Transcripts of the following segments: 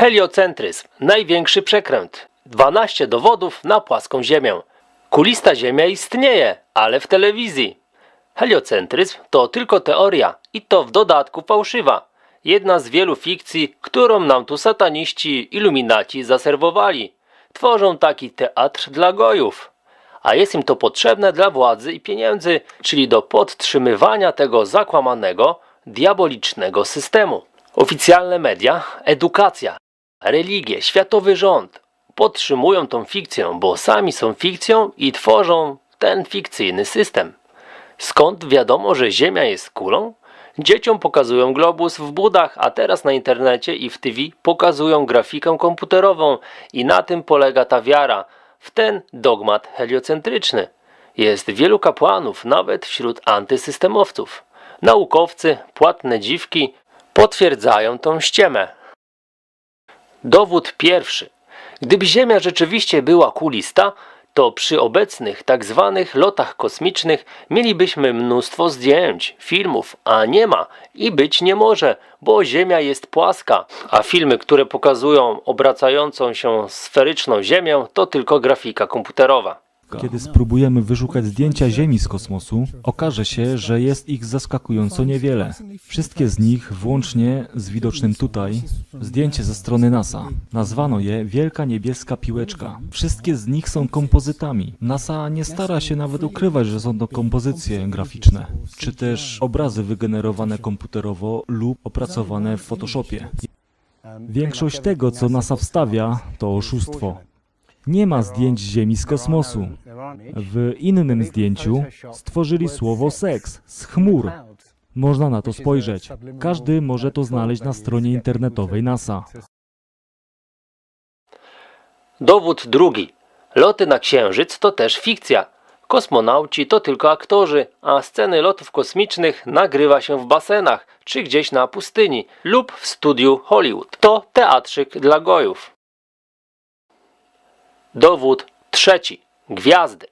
Heliocentryzm. Największy przekręt. 12 dowodów na płaską Ziemię. Kulista Ziemia istnieje, ale w telewizji. Heliocentryzm to tylko teoria i to w dodatku fałszywa. Jedna z wielu fikcji, którą nam tu sataniści iluminaci zaserwowali. Tworzą taki teatr dla gojów. A jest im to potrzebne dla władzy i pieniędzy, czyli do podtrzymywania tego zakłamanego, diabolicznego systemu. Oficjalne media, edukacja, religie, światowy rząd podtrzymują tą fikcję, bo sami są fikcją i tworzą ten fikcyjny system. Skąd wiadomo, że Ziemia jest kulą? Dzieciom pokazują globus w budach, a teraz na internecie i w TV pokazują grafikę komputerową i na tym polega ta wiara, w ten dogmat heliocentryczny. Jest wielu kapłanów, nawet wśród antysystemowców. Naukowcy, płatne dziwki potwierdzają tą ściemę. Dowód pierwszy. Gdyby Ziemia rzeczywiście była kulista, to przy obecnych tak zwanych lotach kosmicznych mielibyśmy mnóstwo zdjęć, filmów, a nie ma i być nie może, bo Ziemia jest płaska, a filmy, które pokazują obracającą się sferyczną Ziemię, to tylko grafika komputerowa. Kiedy spróbujemy wyszukać zdjęcia Ziemi z kosmosu, okaże się, że jest ich zaskakująco niewiele. Wszystkie z nich, włącznie z widocznym tutaj, zdjęcie ze strony NASA. Nazwano je Wielka Niebieska Piłeczka. Wszystkie z nich są kompozytami. NASA nie stara się nawet ukrywać, że są to kompozycje graficzne, czy też obrazy wygenerowane komputerowo lub opracowane w Photoshopie. Większość tego, co NASA wstawia, to oszustwo. Nie ma zdjęć Ziemi z kosmosu. W innym zdjęciu stworzyli słowo seks z chmur. Można na to spojrzeć. Każdy może to znaleźć na stronie internetowej NASA. Dowód drugi. Loty na Księżyc to też fikcja. Kosmonauci to tylko aktorzy, a sceny lotów kosmicznych nagrywa się w basenach czy gdzieś na pustyni lub w studiu Hollywood. To teatrzyk dla gojów. Dowód trzeci. Gwiazdy.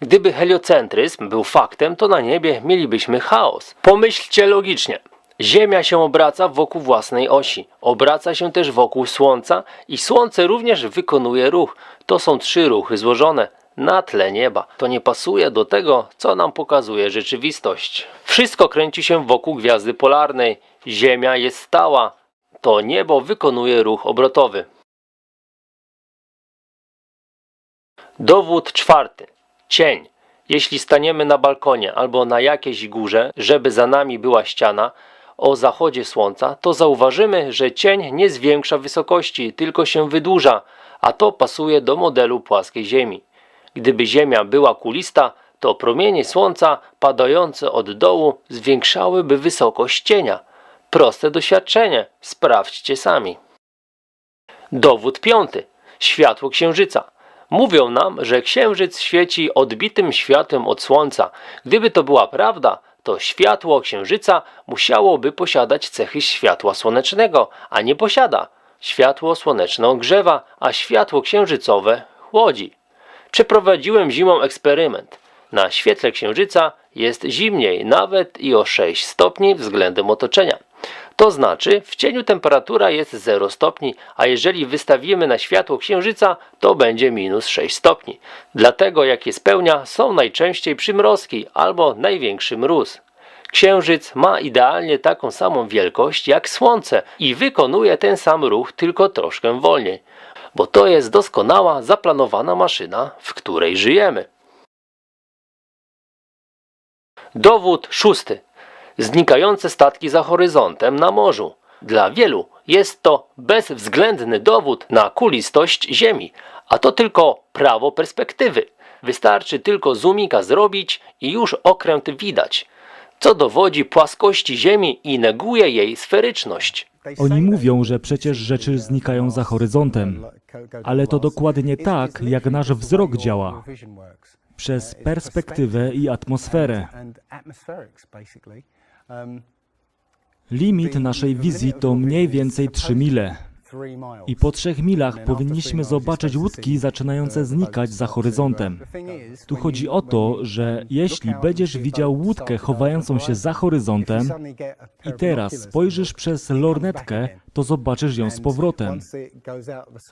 Gdyby heliocentryzm był faktem, to na niebie mielibyśmy chaos. Pomyślcie logicznie. Ziemia się obraca wokół własnej osi. Obraca się też wokół Słońca i Słońce również wykonuje ruch. To są trzy ruchy złożone na tle nieba. To nie pasuje do tego, co nam pokazuje rzeczywistość. Wszystko kręci się wokół gwiazdy polarnej. Ziemia jest stała. To niebo wykonuje ruch obrotowy. Dowód czwarty. Cień. Jeśli staniemy na balkonie albo na jakiejś górze, żeby za nami była ściana, o zachodzie słońca, to zauważymy, że cień nie zwiększa wysokości, tylko się wydłuża, a to pasuje do modelu płaskiej Ziemi. Gdyby Ziemia była kulista, to promienie słońca padające od dołu zwiększałyby wysokość cienia. Proste doświadczenie, sprawdźcie sami. Dowód piąty. Światło księżyca. Mówią nam, że księżyc świeci odbitym światłem od słońca. Gdyby to była prawda, to światło księżyca musiałoby posiadać cechy światła słonecznego, a nie posiada. Światło słoneczne ogrzewa, a światło księżycowe chłodzi. Przeprowadziłem zimą eksperyment. Na świetle księżyca jest zimniej, nawet i o 6 stopni względem otoczenia. To znaczy, w cieniu temperatura jest 0 stopni, a jeżeli wystawimy na światło księżyca, to będzie minus 6 stopni. Dlatego, jak je spełnia, są najczęściej przymrozki albo największy mróz. Księżyc ma idealnie taką samą wielkość jak Słońce i wykonuje ten sam ruch, tylko troszkę wolniej. Bo to jest doskonała, zaplanowana maszyna, w której żyjemy. Dowód szósty. Znikające statki za horyzontem na morzu. Dla wielu jest to bezwzględny dowód na kulistość Ziemi, a to tylko prawo perspektywy. Wystarczy tylko zoomika zrobić i już okręt widać, co dowodzi płaskości Ziemi i neguje jej sferyczność. Oni mówią, że przecież rzeczy znikają za horyzontem, ale to dokładnie tak, jak nasz wzrok działa. Przez perspektywę i atmosferę. Limit naszej wizji to mniej więcej 3 mile. I po trzech milach powinniśmy zobaczyć łódki zaczynające znikać za horyzontem. Tu chodzi o to, że jeśli będziesz widział łódkę chowającą się za horyzontem i teraz spojrzysz przez lornetkę, to zobaczysz ją z powrotem.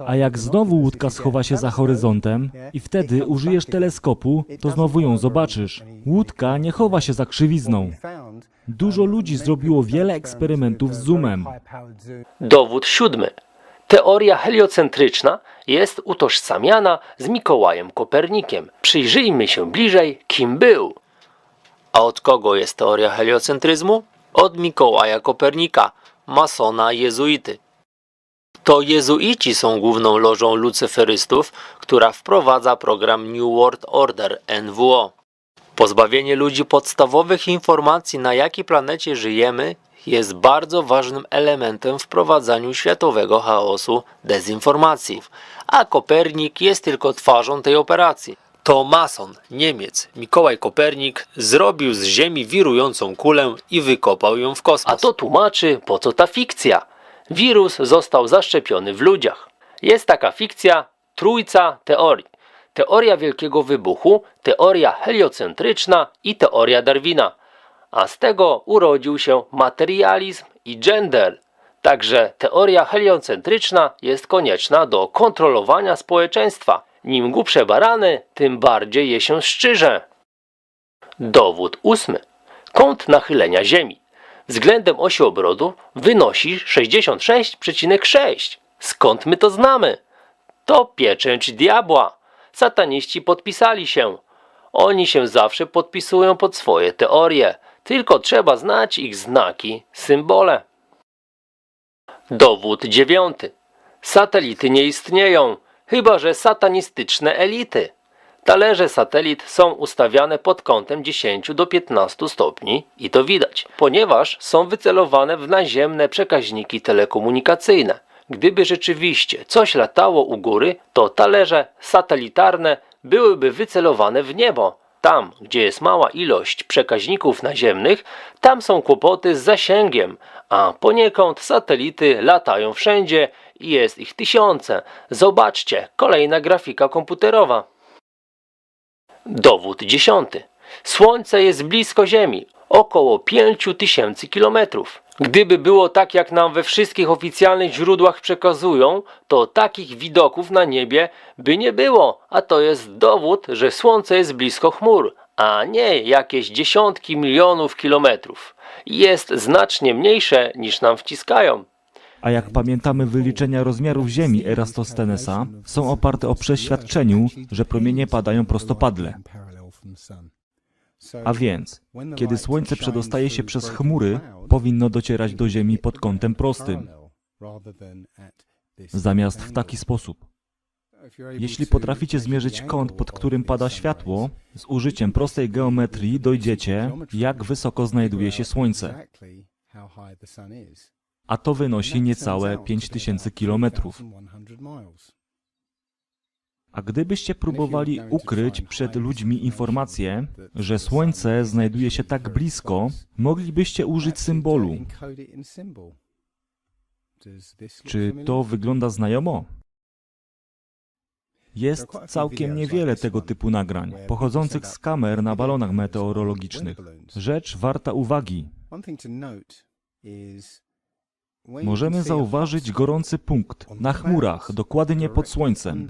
A jak znowu łódka schowa się za horyzontem i wtedy użyjesz teleskopu, to znowu ją zobaczysz. Łódka nie chowa się za krzywizną. Dużo ludzi zrobiło wiele eksperymentów z zoomem. Dowód siódmy. Teoria heliocentryczna jest utożsamiana z Mikołajem Kopernikiem. Przyjrzyjmy się bliżej, kim był. A od kogo jest teoria heliocentryzmu? Od Mikołaja Kopernika, masona jezuity. To jezuici są główną lożą lucyferystów, która wprowadza program New World Order NWO. Pozbawienie ludzi podstawowych informacji, na jakiej planecie żyjemy, jest bardzo ważnym elementem w prowadzeniu światowego chaosu dezinformacji, a Kopernik jest tylko twarzą tej operacji. To mason, Niemiec, Mikołaj Kopernik zrobił z Ziemi wirującą kulę i wykopał ją w kosmos. A to tłumaczy, po co ta fikcja. Wirus został zaszczepiony w ludziach. Jest taka fikcja, trójca teorii. Teoria Wielkiego Wybuchu, teoria heliocentryczna i teoria Darwina. A z tego urodził się materializm i gender. Także teoria heliocentryczna jest konieczna do kontrolowania społeczeństwa. Nim głupsze barany, tym bardziej je się szczyże. Dowód ósmy. Kąt nachylenia Ziemi względem osi obrotu wynosi 66,6. Skąd my to znamy? To pieczęć diabła. Sataniści podpisali się. Oni się zawsze podpisują pod swoje teorie, tylko trzeba znać ich znaki, symbole. Dowód dziewiąty. Satelity nie istnieją, chyba że satanistyczne elity. Talerze satelit są ustawiane pod kątem 10 do 15 stopni i to widać, ponieważ są wycelowane w naziemne przekaźniki telekomunikacyjne. Gdyby rzeczywiście coś latało u góry, to talerze satelitarne byłyby wycelowane w niebo. Tam, gdzie jest mała ilość przekaźników naziemnych, tam są kłopoty z zasięgiem, a poniekąd satelity latają wszędzie i jest ich tysiące. Zobaczcie, kolejna grafika komputerowa. Dowód dziesiąty. Słońce jest blisko Ziemi, około 5000 kilometrów. Gdyby było tak, jak nam we wszystkich oficjalnych źródłach przekazują, to takich widoków na niebie by nie było, a to jest dowód, że Słońce jest blisko chmur, a nie jakieś dziesiątki milionów kilometrów. Jest znacznie mniejsze niż nam wciskają. A jak pamiętamy wyliczenia rozmiarów Ziemi Erastosstenesa, są oparte o przeświadczeniu, że promienie padają prostopadle. A więc, kiedy Słońce przedostaje się przez chmury, powinno docierać do Ziemi pod kątem prostym, zamiast w taki sposób. Jeśli potraficie zmierzyć kąt, pod którym pada światło, z użyciem prostej geometrii dojdziecie, jak wysoko znajduje się Słońce. A to wynosi niecałe 5000 kilometrów. A gdybyście próbowali ukryć przed ludźmi informację, że Słońce znajduje się tak blisko, moglibyście użyć symbolu. Czy to wygląda znajomo? Jest całkiem niewiele tego typu nagrań, pochodzących z kamer na balonach meteorologicznych. Rzecz warta uwagi. Możemy zauważyć gorący punkt na chmurach, dokładnie pod Słońcem.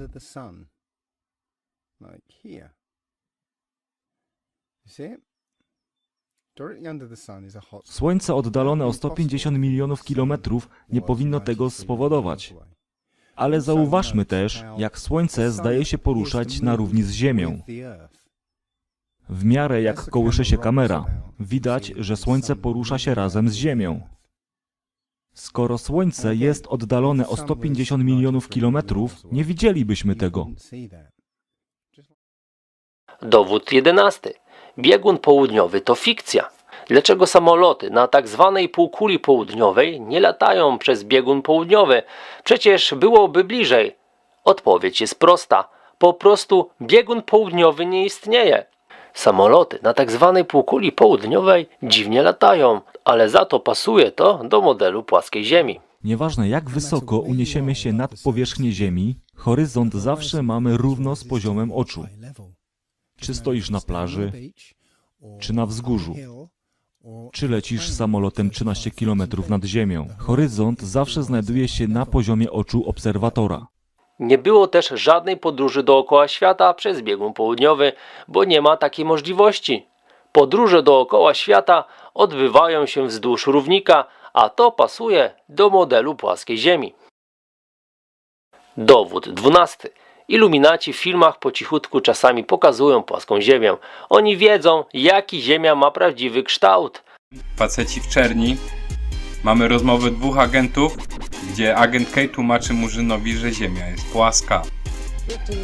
Słońce oddalone o 150 milionów kilometrów nie powinno tego spowodować. Ale zauważmy też, jak Słońce zdaje się poruszać na równi z Ziemią. W miarę jak kołysze się kamera, widać, że Słońce porusza się razem z Ziemią. Skoro Słońce jest oddalone o 150 milionów kilometrów, nie widzielibyśmy tego. Dowód jedenasty. Biegun południowy to fikcja. Dlaczego samoloty na tak zwanej półkuli południowej nie latają przez biegun południowy? Przecież byłoby bliżej. Odpowiedź jest prosta. Po prostu biegun południowy nie istnieje. Samoloty na tak zwanej półkuli południowej dziwnie latają, ale za to pasuje to do modelu płaskiej Ziemi. Nieważne jak wysoko uniesiemy się nad powierzchnię Ziemi, horyzont zawsze mamy równo z poziomem oczu. Czy stoisz na plaży, czy na wzgórzu, czy lecisz samolotem 13 km nad ziemią. Horyzont zawsze znajduje się na poziomie oczu obserwatora. Nie było też żadnej podróży dookoła świata przez biegun południowy, bo nie ma takiej możliwości. Podróże dookoła świata odbywają się wzdłuż równika, a to pasuje do modelu płaskiej Ziemi. Dowód 12. Iluminaci w filmach po cichutku czasami pokazują płaską Ziemię. Oni wiedzą, jaki Ziemia ma prawdziwy kształt. faceci w czerni. Mamy rozmowę dwóch agentów, gdzie agent K tłumaczy Murzynowi, że Ziemia jest płaska.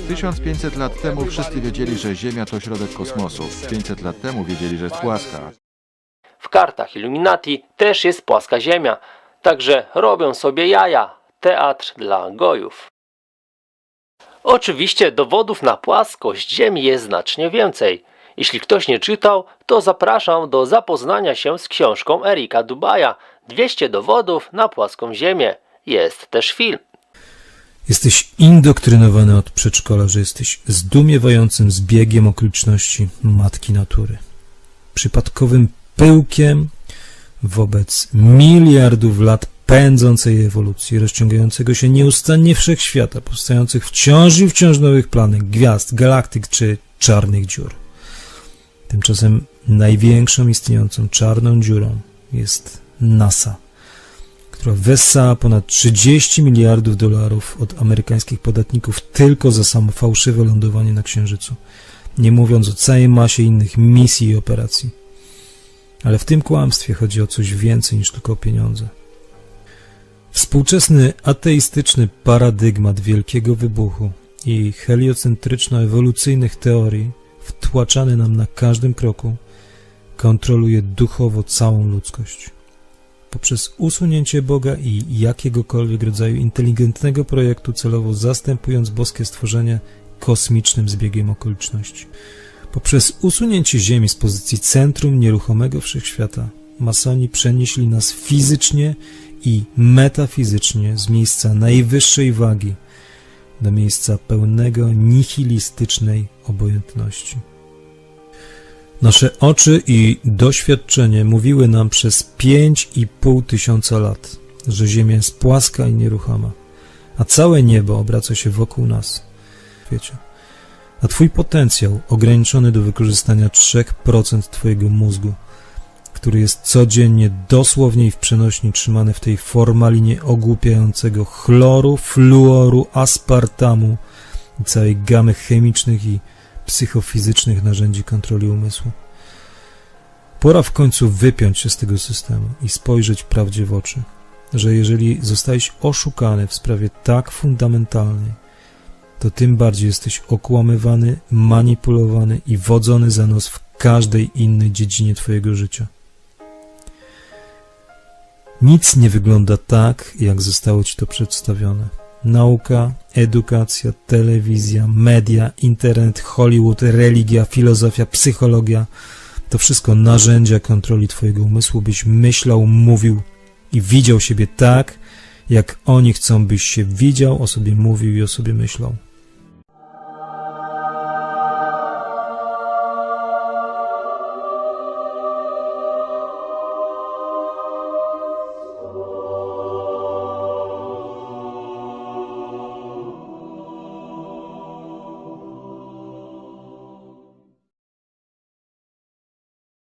1500 lat temu wszyscy wiedzieli, że Ziemia to środek kosmosu. 500 lat temu wiedzieli, że jest płaska. W kartach Illuminati też jest płaska Ziemia, także robią sobie jaja. Teatr dla gojów. Oczywiście dowodów na płaskość Ziemi jest znacznie więcej. Jeśli ktoś nie czytał, to zapraszam do zapoznania się z książką Erika Dubaja 200 dowodów na płaską Ziemię. Jest też film. Jesteś indoktrynowany od przedszkola, że jesteś zdumiewającym zbiegiem okoliczności matki natury. Przypadkowym pyłkiem wobec miliardów lat pędzącej ewolucji, rozciągającego się nieustannie wszechświata, powstających wciąż i wciąż nowych planet, gwiazd, galaktyk czy czarnych dziur. Tymczasem największą istniejącą czarną dziurą jest NASA która wessała ponad 30 miliardów dolarów od amerykańskich podatników tylko za samo fałszywe lądowanie na Księżycu, nie mówiąc o całej masie innych misji i operacji. Ale w tym kłamstwie chodzi o coś więcej niż tylko o pieniądze. Współczesny ateistyczny paradygmat wielkiego wybuchu i heliocentryczno-ewolucyjnych teorii, wtłaczany nam na każdym kroku, kontroluje duchowo całą ludzkość poprzez usunięcie Boga i jakiegokolwiek rodzaju inteligentnego projektu celowo zastępując boskie stworzenie kosmicznym zbiegiem okoliczności. Poprzez usunięcie Ziemi z pozycji centrum nieruchomego wszechświata, masoni przenieśli nas fizycznie i metafizycznie z miejsca najwyższej wagi do miejsca pełnego nihilistycznej obojętności. Nasze oczy i doświadczenie mówiły nam przez pięć i pół tysiąca lat, że Ziemia jest płaska i nieruchoma, a całe niebo obraca się wokół nas. Wiecie. A Twój potencjał ograniczony do wykorzystania 3% Twojego mózgu, który jest codziennie dosłownie i w przenośni trzymany w tej formalinie ogłupiającego chloru, fluoru, aspartamu i całej gamy chemicznych i psychofizycznych narzędzi kontroli umysłu. Pora w końcu wypiąć się z tego systemu i spojrzeć prawdzie w oczy, że jeżeli zostałeś oszukany w sprawie tak fundamentalnej, to tym bardziej jesteś okłamywany, manipulowany i wodzony za nos w każdej innej dziedzinie Twojego życia. Nic nie wygląda tak, jak zostało Ci to przedstawione. Nauka, edukacja, telewizja, media, internet, Hollywood, religia, filozofia, psychologia to wszystko narzędzia kontroli Twojego umysłu, byś myślał, mówił i widział siebie tak, jak oni chcą, byś się widział, o sobie mówił i o sobie myślał.